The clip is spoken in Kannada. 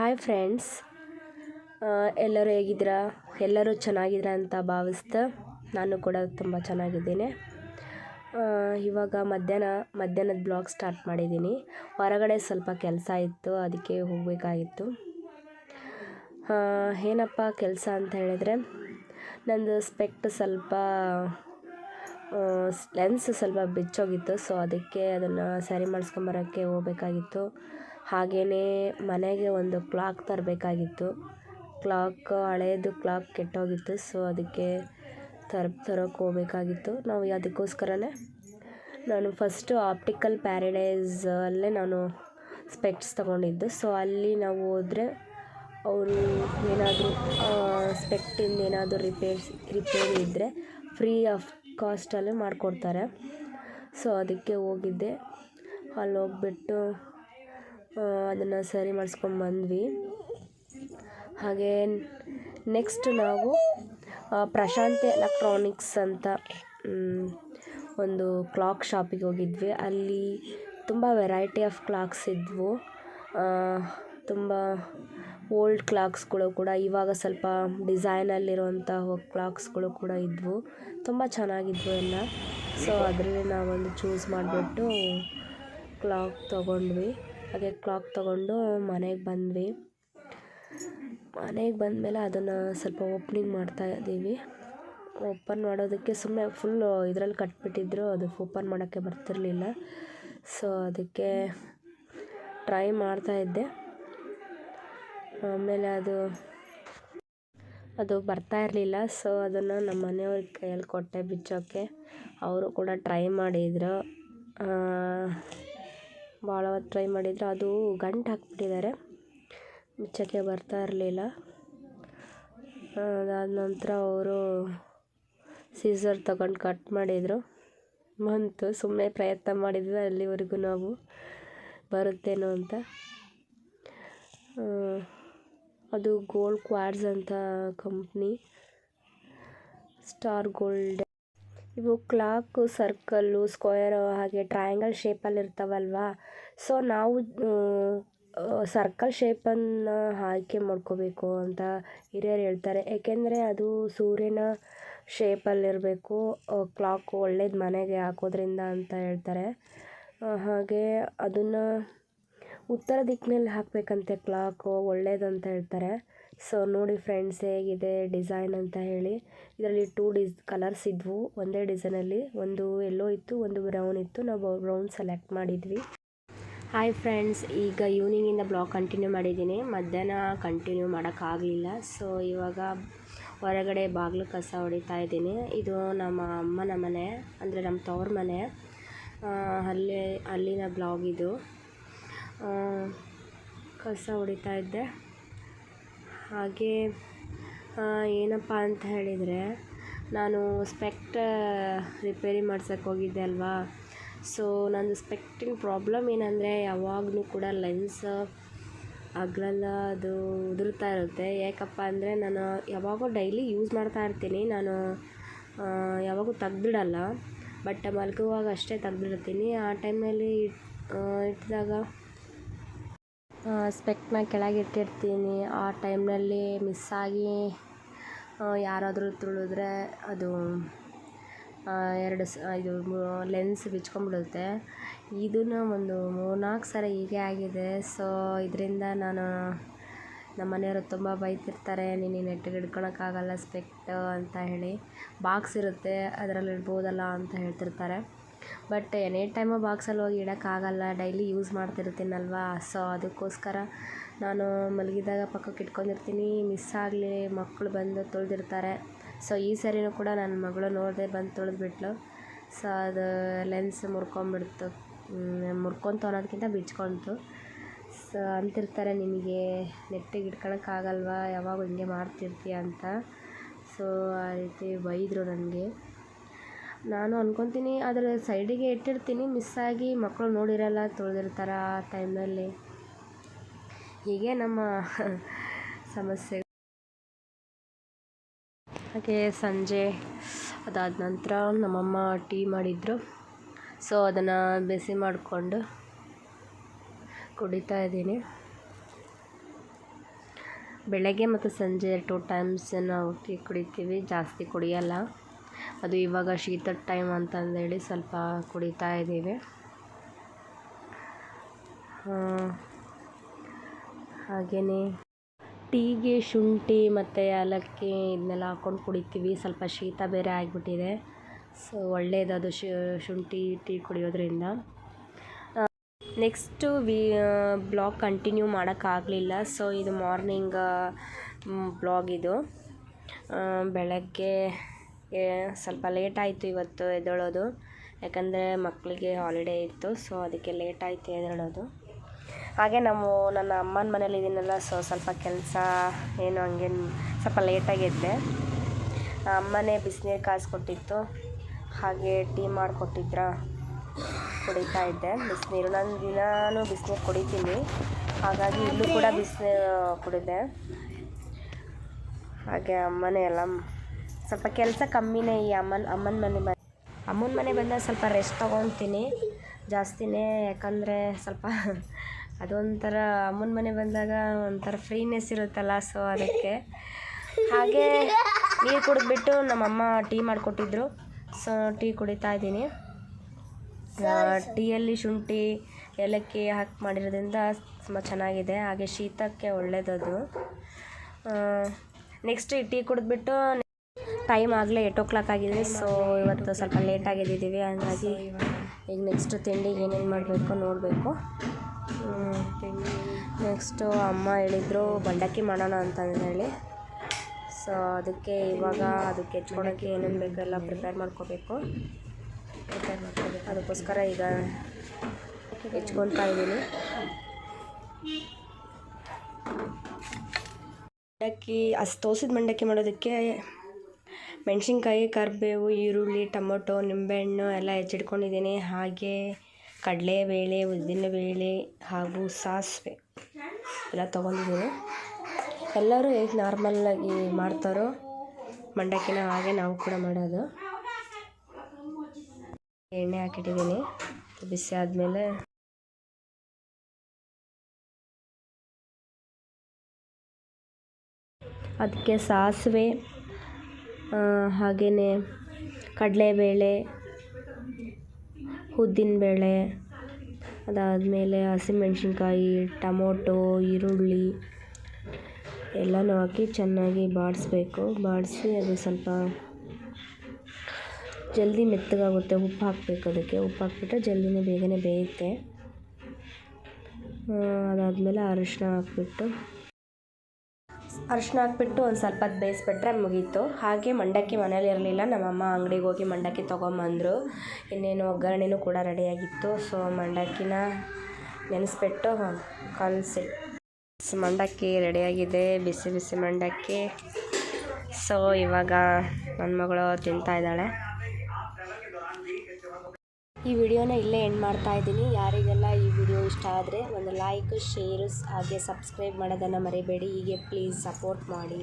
Hi friends. ಎಲ್ಲರೂ ಹೇಗಿದ್ದೀರಾ? ಎಲ್ಲರೂ ಚೆನ್ನಾಗಿದ್ದೀರಾ ಅಂತ ಭಾವಿಸ್ತಾ ನಾನು ಕೂಡ ತುಂಬ ಚೆನ್ನಾಗಿದ್ದೀನಿ. ಇವಾಗ ಮಧ್ಯಾಹ್ನ, ಮಧ್ಯಾಹ್ನದ ಬ್ಲಾಗ್ ಸ್ಟಾರ್ಟ್ ಮಾಡಿದ್ದೀನಿ. ಹೊರಗಡೆ ಸ್ವಲ್ಪ ಕೆಲಸ ಇತ್ತು, ಅದಕ್ಕೆ ಹೋಗಬೇಕಾಗಿತ್ತು. ಏನಪ್ಪ ಕೆಲಸ ಅಂತ ಹೇಳಿದರೆ, ನಂದು ಸ್ಪೆಕ್ಟ್ ಸ್ವಲ್ಪ ಲೆನ್ಸ್ ಸ್ವಲ್ಪ ಬಿಚ್ಚೋಗಿತ್ತು ಸೊ ಅದಕ್ಕೆ ಅದನ್ನು ಸರಿ ಮಾಡಿಸ್ಕೊಂಬರೋಕ್ಕೆ ಹೋಗ್ಬೇಕಾಗಿತ್ತು. ಹಾಗೆಯೇ ಮನೆಗೆ ಒಂದು ಕ್ಲಾಕ್ ತರಬೇಕಾಗಿತ್ತು. ಕ್ಲಾಕ್, ಹಳೇದು ಕ್ಲಾಕ್ ಕೆಟ್ಟೋಗಿತ್ತು, ಸೊ ಅದಕ್ಕೆ ತರ, ತರೋಕೆ ಹೋಗ್ಬೇಕಾಗಿತ್ತು. ನಾವು ಅದಕ್ಕೋಸ್ಕರನೇ ನಾನು ಫಸ್ಟು ಆಪ್ಟಿಕಲ್ ಪ್ಯಾರಡೈಸ್ ಅಲ್ಲೇ ನಾನು ಸ್ಪೆಕ್ಟ್ಸ್ ತೊಗೊಂಡಿದ್ದು. ಸೊ ಅಲ್ಲಿ ನಾವು ಹೋದರೆ ಅವರು ಏನಾದರೂ ಸ್ಪೆಕ್ಟಿಂದ ಏನಾದರೂ ರಿಪೇರ್ಸ್, ರಿಪೇರಿ ಇದ್ದರೆ ಫ್ರೀ ಆಫ್ ಕಾಸ್ಟಲ್ಲೇ ಮಾಡಿಕೊಡ್ತಾರೆ. ಸೊ ಅದಕ್ಕೆ ಹೋಗಿದ್ದೆ. ಅಲ್ಲಿ ಹೋಗ್ಬಿಟ್ಟು ಅದನ್ನು ಸರಿ ಮಾಡಿಸ್ಕೊಂಬಂದ್ವಿ ಹಾಗೇ ನೆಕ್ಸ್ಟ್ ನಾವು ಪ್ರಶಾಂತಿ ಎಲೆಕ್ಟ್ರಾನಿಕ್ಸ್ ಅಂತ ಒಂದು ಕ್ಲಾಕ್ ಶಾಪಿಗೆ ಹೋಗಿದ್ವಿ. ಅಲ್ಲಿ ತುಂಬ ವೆರೈಟಿ ಆಫ್ ಕ್ಲಾಕ್ಸ್ ಇದ್ವು. ಆ, ತುಂಬ ಓಲ್ಡ್ ಕ್ಲಾಕ್ಸ್ಗಳು ಕೂಡ ಇವಾಗ ಸ್ವಲ್ಪ ಡಿಸೈನಲ್ಲಿರುವಂಥ ಕ್ಲಾಕ್ಸ್ಗಳು ಕೂಡ ಇದ್ವು. ತುಂಬ ಚೆನ್ನಾಗಿದ್ವು ಎಲ್ಲ. ಸೊ ಅದರಲ್ಲಿ ನಾವೊಂದು ಚೂಸ್ ಮಾಡಿಬಿಟ್ಟು ಕ್ಲಾಕ್ ತೊಗೊಂಡ್ವಿ. ಹಾಗೆ ಕ್ಲಾಕ್ ತೊಗೊಂಡು ಮನೆಗೆ ಬಂದ್ವಿ. ಮನೆಗೆ ಬಂದಮೇಲೆ ಅದನ್ನು ಸ್ವಲ್ಪ ಓಪನಿಂಗ್ ಮಾಡ್ತಾ ಇದ್ದೀವಿ. ಓಪನ್ ಮಾಡೋದಕ್ಕೆ ಸುಮ್ಮನೆ ಫುಲ್ಲು ಇದರಲ್ಲಿ ಕಟ್ಬಿಟ್ಟಿದ್ರು, ಅದು ಓಪನ್ ಮಾಡೋಕ್ಕೆ ಬರ್ತಿರಲಿಲ್ಲ. ಸೊ, ಅದಕ್ಕೆ ಟ್ರೈ ಮಾಡ್ತಾ ಇದ್ದೆ. ಆಮೇಲೆ ಅದು ಅದು ಬರ್ತಾ ಇರಲಿಲ್ಲ. ಸೊ, ಅದನ್ನು ನಮ್ಮ ಮನೆಯವ್ರಿಗೆ ಕೈಯಲ್ಲಿ ಕೊಟ್ಟೆ ಬಿಚ್ಚೋಕ್ಕೆ. ಅವರು ಕೂಡ ಟ್ರೈ ಮಾಡಿದರು. ಭಾಳ ಹೊತ್ತು ಟ್ರೈ ಮಾಡಿದ್ರೆ. ಅದು ಗಂಟು ಹಾಕ್ಬಿಟ್ಟಿದ್ದಾರೆ. ಮುಚ್ಚೋಕ್ಕೆ ಬರ್ತಾ ಇರಲಿಲ್ಲ. ಅದಾದ ನಂತರ ಅವರು ಸೀಸರ್ ತಗೊಂಡು ಕಟ್ ಮಾಡಿದರು. ಬಂತು. ಸುಮ್ಮನೆ ಪ್ರಯತ್ನ ಮಾಡಿದ್ವಿ. ಅಲ್ಲಿವರೆಗೂ ನಾವು ಬರುತ್ತೇನೋ ಅಂತ. ಅದು ಗೋಲ್ಡ್ ಕ್ವಾಡ್ಸ್ ಅಂತ ಕಂಪ್ನಿ ಸ್ಟಾರ್ ಗೋಲ್ಡ್ ಇವು ಕ್ಲಾಕು, ಸರ್ಕಲ್ಲು, ಸ್ಕ್ವೇರು ಹಾಗೆ ಟ್ರಯಾಂಗಲ್ ಶೇಪಲ್ಲಿ ಇರ್ತಾವಲ್ವಾ? ಸೊ ನಾವು ಸರ್ಕಲ್ ಶೇಪನ್ನು ಆಯ್ಕೆ ಮಾಡ್ಕೋಬೇಕು ಅಂತ ಹಿರಿಯರು ಹೇಳ್ತಾರೆ. ಏಕೆಂದರೆ ಅದು ಸೂರ್ಯನ ಶೇಪಲ್ಲಿರಬೇಕು ಕ್ಲಾಕು ಒಳ್ಳೇದು ಮನೆಗೆ ಹಾಕೋದ್ರಿಂದ ಅಂತ ಹೇಳ್ತಾರೆ. ಹಾಗೆ ಅದನ್ನು ಉತ್ತರ ದಿಕ್ಕಿನಲ್ಲಿ ಹಾಕಬೇಕಂತೆ, ಕ್ಲಾಕು ಒಳ್ಳೇದಂತ ಹೇಳ್ತಾರೆ. ಸೊ ನೋಡಿ ಫ್ರೆಂಡ್ಸ್ ಹೇಗಿದೆ ಡಿಸೈನ್ ಅಂತ ಹೇಳಿ. ಇದರಲ್ಲಿ ಟೂ ಡಿಸ್ ಕಲರ್ಸ್ ಇದ್ವು. ಒಂದೇ ಡಿಸೈನಲ್ಲಿ ಒಂದು ಎಲ್ಲೋ ಇತ್ತು, ಒಂದು ಬ್ರೌನ್ ಇತ್ತು. ನಾವು ಬ್ರೌನ್ ಸೆಲೆಕ್ಟ್ ಮಾಡಿದ್ವಿ. ಹಾಯ್ ಫ್ರೆಂಡ್ಸ್ ಈಗ ಈವ್ನಿಂಗಿಂದ ಬ್ಲಾಗ್ ಕಂಟಿನ್ಯೂ ಮಾಡಿದ್ದೀನಿ. ಮಧ್ಯಾಹ್ನ ಕಂಟಿನ್ಯೂ ಮಾಡೋಕ್ಕಾಗಲಿಲ್ಲ ಸೊ ಇವಾಗ ಹೊರಗಡೆ ಬಾಗಿಲು ಕಸ ಹೊಡಿತಾ ಇದ್ದೀನಿ. ಇದು ನಮ್ಮ ಅಮ್ಮನ ಮನೆ, ಅಂದರೆ ನಮ್ಮ ತವ್ರ ಮನೆ. ಅಲ್ಲೇ, ಅಲ್ಲಿನ ಬ್ಲಾಗ್ ಇದು. ಕಸ ಹೊಡಿತಾ ಇದ್ದೆ. ಹಾಗೆ ಏನಪ್ಪ ಅಂತ ಹೇಳಿದರೆ, ನಾನು ಸ್ಪೆಕ್ಟ್ ರಿಪೇರಿ ಮಾಡ್ಸಕ್ಕೆ ಹೋಗಿದ್ದೆ ಅಲ್ವಾ? ಸೊ ನಂದು ಸ್ಪೆಕ್ಟಿನ ಪ್ರಾಬ್ಲಮ್ ಏನಂದರೆ, ಯಾವಾಗಲೂ ಕೂಡ ಲೆನ್ಸ್ ಅಗ್ರಲ್ಲ ಅದು ಉದುರ್ತಾ ಇರುತ್ತೆ. ಯಾಕಪ್ಪ ಅಂದರೆ, ನಾನು ಯಾವಾಗೋ ಡೈಲಿ ಯೂಸ್ ಮಾಡ್ತಾ ಇರ್ತೀನಿ. ನಾನು ಯಾವಾಗೂ ತೆಗ್ದಿಡಲ್ಲ. ಬಟ್ ಮಲ್ಗುವಾಗ ಅಷ್ಟೇ ತೆಗ್ದಿಡ್ತೀನಿ. ಆ ಟೈಮಲ್ಲಿ ಇಟ್ಟಿದಾಗ ಸ್ಪೆಕ್ಟ್ನ ಕೆಳಗೆ ಇಟ್ಟಿರ್ತೀನಿ. ಆ ಟೈಮ್ನಲ್ಲಿ ಮಿಸ್ಸಾಗಿ ಯಾರಾದರೂ ತುಳಿದ್ರೆ ಅದು ಎರಡು ಸ, ಇದು ಲೆನ್ಸ್ ಬಿಚ್ಕೊಂಡ್ಬಿಡುತ್ತೆ. ಇದನ್ನು ಒಂದು ಮೂರ್ನಾಲ್ಕು ಸಲ ಹೀಗೆ ಆಗಿದೆ. ಸೊ ಇದರಿಂದ ನಾನು ನಮ್ಮ ಮನೆಯವರು ತುಂಬ ಬೈತಿರ್ತಾರೆ, ನೀನು ನೆಟ್ಟಿಗೆ ಹಿಡ್ಕೊಳಕ್ಕಾಗಲ್ಲ ಸ್ಪೆಕ್ಟ್ ಅಂತ ಹೇಳಿ. ಬಾಕ್ಸ್ ಇರುತ್ತೆ ಅದರಲ್ಲಿ ಇಡ್ಬೋದಲ್ಲ ಅಂತ ಹೇಳ್ತಿರ್ತಾರೆ. ಬಟ್ ಎನಿ ಟೈಮು ಬಾಕ್ಸಲ್ಲಿ ಹೋಗಿ ಇಡೋಕ್ಕಾಗಲ್ಲ, ಡೈಲಿ ಯೂಸ್ ಮಾಡ್ತಿರ್ತೀನಲ್ವಾ? ಸೊ ಅದಕ್ಕೋಸ್ಕರ ನಾನು ಮಲಗಿದಾಗ ಪಕ್ಕಕ್ಕೆ ಇಟ್ಕೊಂಡಿರ್ತೀನಿ. ಮಿಸ್ ಆಗಲಿ ಮಕ್ಕಳು ಬಂದು ತೊಳೆದಿರ್ತಾರೆ. ಸೊ ಈ ಸರಿನೂ ಕೂಡ ನನ್ನ ಮಗಳು ನೋಡದೆ ಬಂದು ತುಳಿದ್ಬಿಟ್ಲು. ಸೊ ಅದು ಲೆನ್ಸ್ ಮುರ್ಕೊಂಬಿಡ್ತು. ಮುರ್ಕೊಂತು ಅನ್ನೋದಕ್ಕಿಂತ ಬಿಚ್ಕೊಂತು ಸೊ ಅಂತಿರ್ತಾರೆ ನಿನಗೆ ನೆಟ್ಟಿಗೆ ಇಟ್ಕೊಳಕ್ಕಾಗಲ್ವಾ? ಯಾವಾಗ ಹಿಂಗೆ ಮಾಡ್ತಿರ್ತೀಯ ಅಂತ. ಸೊ ಆ ರೀತಿ ಬೈದರು ನನಗೆ. ನಾನು ಅನ್ಕೊತೀನಿ, ಅದರ ಸೈಡಿಗೆ ಇಟ್ಟಿರ್ತೀನಿ ಮಿಸ್ಸಾಗಿ ಮಕ್ಕಳು ನೋಡಿರಲ್ಲ, ತೊಳೆದಿರ್ತಾರೆ ಆ ಟೈಮ್ನಲ್ಲಿ ಹೀಗೆ ನಮ್ಮ ಸಮಸ್ಯೆ ಹಾಗೆ ಸಂಜೆ ಅದಾದ ನಂತರ ನಮ್ಮಮ್ಮ ಟೀ ಮಾಡಿದರು. ಸೊ ಅದನ್ನು ಬಿಸಿ ಮಾಡಿಕೊಂಡು ಕುಡಿತಾ ಇದ್ದೀನಿ. ಬೆಳಗ್ಗೆ ಮತ್ತು ಸಂಜೆ ಟೂ ಟೈಮ್ಸ್ ನಾವು ಟೀ ಕುಡಿತೀವಿ. ಜಾಸ್ತಿ ಕುಡಿಯಲ್ಲ. ಅದು ಇವಾಗ ಶೀತದ ಟೈಮ್ ಅಂತಂದೇಳಿ ಸ್ವಲ್ಪ ಕುಡಿತಾ ಇದ್ದೀವಿ. ಹಾಗೆಯೇ ಟೀಗೆ, ಶುಂಠಿ ಮತ್ತು ಏಲಕ್ಕಿ ಇದನ್ನೆಲ್ಲ ಹಾಕ್ಕೊಂಡು ಕುಡಿತೀವಿ. ಸ್ವಲ್ಪ ಶೀತ ಬೇರೆ ಆಗಿಬಿಟ್ಟಿದೆ. ಸೊ ಒಳ್ಳೆಯದದು ಶುಂಠಿ, ಟೀ ಕುಡಿಯೋದ್ರಿಂದ. ನೆಕ್ಸ್ಟು ವಿ ಬ್ಲಾಗ್ ಕಂಟಿನ್ಯೂ ಮಾಡೋಕ್ಕಾಗಲಿಲ್ಲ ಸೊ ಇದು ಮಾರ್ನಿಂಗ್ ಬ್ಲಾಗ್ ಇದು. ಬೆಳಗ್ಗೆ ಸ್ವಲ್ಪ ಲೇಟ್ ಆಯಿತು ಇವತ್ತು ಎದ್ದೇಳೋದು. ಯಾಕಂದರೆ ಮಕ್ಕಳಿಗೆ ಹಾಲಿಡೇ ಇತ್ತು ಸೊ ಅದಕ್ಕೆ ಲೇಟ್ ಆಯಿತು ಎದ್ದೇಳೋದು. ಹಾಗೆ ನಾವು ನನ್ನ ಅಮ್ಮನ ಮನೇಲಿ ಇದೀನಲ್ಲ ಸೊ ಸ್ವಲ್ಪ ಕೆಲಸ ಏನು ಹಂಗೇನು ಸ್ವಲ್ಪ ಲೇಟಾಗಿ ಎದ್ದೆ. ಅಮ್ಮನೇ ಬಿಸಿನೀರು ಕಾಯಿಸ್ಕೊಟ್ಟಿತ್ತು, ಹಾಗೆ ಟೀ ಮಾಡಿಕೊಟ್ಟಿದ್ರ, ಕುಡಿತಾ ಇದ್ದೆ. ಬಿಸಿನೀರು, ನಾನು ದಿನಾನು ಬಿಸಿನೀರು ಕುಡಿತೀನಿ. ಹಾಗಾಗಿ ಇಲ್ಲೂ ಕೂಡ ಬಿಸಿನೀರು ಕುಡಿದೆ. ಹಾಗೆ ಅಮ್ಮನೇ ಎಲ್ಲ ಸ್ವಲ್ಪ ಕೆಲಸ ಕಮ್ಮಿನೇ ಈ ಅಮ್ಮನ ಅಮ್ಮನ ಮನೆ ಬಂದು ಅಮ್ಮನ ಮನೆ ಬಂದಾಗ ಸ್ವಲ್ಪ ರೆಸ್ಟ್ ತೊಗೊತೀನಿ. ಜಾಸ್ತಿನೇ ಯಾಕಂದರೆ ಸ್ವಲ್ಪ ಅದೊಂಥರ ಅಮ್ಮನ ಮನೆ ಬಂದಾಗ ಒಂಥರ ಫ್ರೀನೆಸ್ ಇರುತ್ತಲ್ಲ ಸೊ ಅದಕ್ಕೆ. ಹಾಗೆ ನೀರು ಕುಡಿದ್ಬಿಟ್ಟು ನಮ್ಮಮ್ಮ ಟೀ ಮಾಡಿಕೊಟ್ಟಿದ್ರು. ಸೊ ಟೀ ಕುಡಿತಾ ಇದ್ದೀನಿ. ಟೀಯಲ್ಲಿ ಶುಂಠಿ, ಏಲಕ್ಕಿ ಹಾಕಿ ಮಾಡಿರೋದ್ರಿಂದ ತುಂಬ ಚೆನ್ನಾಗಿದೆ. ಹಾಗೆ ಶೀತಕ್ಕೆ ಒಳ್ಳೆಯದದು ನೆಕ್ಸ್ಟ್ ಈ ಟೀ ಕುಡಿದ್ಬಿಟ್ಟು ಟೈಮ್ ಆಗಲೇ ಏಟ್ ಓ ಕ್ಲಾಕ್ ಆಗಿದೆ. ಸೊ ಇವತ್ತು ಸ್ವಲ್ಪ ಲೇಟ್ ಎದ್ದಿದ್ದೀವಿ ಹಂಗಾಗಿ ಈಗ ನೆಕ್ಸ್ಟ್ ತಿಂಡಿಗೆ ಏನೇನು ಮಾಡಬೇಕು ನೋಡಬೇಕು. ನೆಕ್ಸ್ಟು ಅಮ್ಮ ಹೇಳಿದರು ಮಂಡಕ್ಕಿ ಮಾಡೋಣ ಅಂತಂದೇಳಿ ಸೊ ಅದಕ್ಕೆ ಇವಾಗ ಅದಕ್ಕೆ ಹೆಚ್ಕೊಳಕ್ಕೆ ಏನೇನು ಬೇಕೆಲ್ಲ ಪ್ರಿಪೇರ್ ಮಾಡ್ಕೋಬೇಕು ಪ್ರಿಪೇರ್ ಮಾಡ್ಕೋಬೇಕು. ಅದಕ್ಕೋಸ್ಕರ ಈಗ ಹೆಚ್ಕೊತಾ ಇದ್ದೀನಿ. ಮಂಡಕ್ಕಿ ಅಷ್ಟು ತೋಸಿದ ಮಂಡಕ್ಕಿ ಮಾಡೋದಕ್ಕೆ ಮೆಣಸಿನ್ಕಾಯಿ, ಕರಿಬೇವು, ಈರುಳ್ಳಿ, ಟೊಮೊಟೊ, ನಿಂಬೆಹಣ್ಣು ಎಲ್ಲ ಹೆಚ್ಚಿಟ್ಕೊಂಡಿದ್ದೀನಿ. ಹಾಗೆ ಕಡಲೆಬೇಳೆ, ಉದ್ದಿನಬೇಳೆ ಹಾಗೂ ಸಾಸಿವೆ ಎಲ್ಲ ತೊಗೊಂಡಿದ್ದೀನಿ. ಎಲ್ಲರೂ ಹೇಗೆ ನಾರ್ಮಲ್ಲಾಗಿ ಮಾಡ್ತಾರೋ ಮಂಡಕ್ಕಿನ ಹಾಗೆ ನಾವು ಕೂಡ ಮಾಡೋದು. ಎಣ್ಣೆ ಹಾಕಿಟ್ಟಿದ್ದೀನಿ. ಬಿಸಿ ಆದಮೇಲೆ ಅದಕ್ಕೆ ಸಾಸಿವೆ ಹಾಗೆಯೇ ಕಡಲೆಬೇಳೆ ಉದ್ದಿನಬೇಳೆ ಅದಾದಮೇಲೆ ಹಸಿಮೆಣ್ಸಿನ್ಕಾಯಿ, ಟಮೋಟೊ, ಈರುಳ್ಳಿ ಎಲ್ಲನೂ ಹಾಕಿ ಚೆನ್ನಾಗಿ ಬಾಡಿಸ್ಬೇಕು. ಬಾಡಿಸಿ ಅದು ಸ್ವಲ್ಪ ಜಲ್ದಿ ಮೆತ್ತಗಾಗುತ್ತೆ. ಉಪ್ಪು ಹಾಕಬೇಕು ಅದಕ್ಕೆ. ಉಪ್ಪು ಹಾಕ್ಬಿಟ್ರೆ ಜಲ್ದಿನೇ ಬೇಗನೆ ಬೇಯುತ್ತೆ. ಅದಾದಮೇಲೆ ಅರಿಶಿನ ಹಾಕ್ಬಿಟ್ಟು ಅರಿಶಿನ ಹಾಕ್ಬಿಟ್ಟು ಒಂದು ಸ್ವಲ್ಪ ಹೊತ್ತು ಬೇಯಿಸ್ಬಿಟ್ರೆ ಮುಗೀತು. ಹಾಗೆ ಮಂಡಕ್ಕಿ ಮನೇಲಿ ಇರಲಿಲ್ಲ. ನಮ್ಮಮ್ಮ ಅಂಗಡಿಗೆ ಹೋಗಿ ಮಂಡಕ್ಕಿ ತೊಗೊಂಬಂದರು. ಇನ್ನೇನು ಒಗ್ಗರಣೆನೂ ಕೂಡ ರೆಡಿಯಾಗಿತ್ತು. ಸೊ, ಮಂಡಕ್ಕಿನ ನೆನೆಸ್ಬಿಟ್ಟು ಕಲಸಿ ಮಂಡಕ್ಕಿ ರೆಡಿಯಾಗಿದೆ. ಬಿಸಿ ಬಿಸಿ ಮಂಡಕ್ಕಿ. ಸೊ, ಇವಾಗ ನನ್ನ ಮಗಳು ತಿಂತಾ ಇದ್ದಾಳೆ. ಈ ವಿಡಿಯೋನ ಇಲ್ಲೇ ಎಂಡ್ ಮಾಡ್ತಾ ಇದ್ದೀನಿ. ಯಾರಿಗೆಲ್ಲ ಈ ವಿಡಿಯೋ ಇಷ್ಟ ಆದರೆ ಒಂದು ಲೈಕ್ ಶೇರ್ಸ್ ಹಾಗೆ ಸಬ್ಸ್ಕ್ರೈಬ್ ಮಾಡೋದನ್ನು ಮರಿಬೇಡಿ. ಹೀಗೆ ಪ್ಲೀಸ್ ಸಪೋರ್ಟ್ ಮಾಡಿ.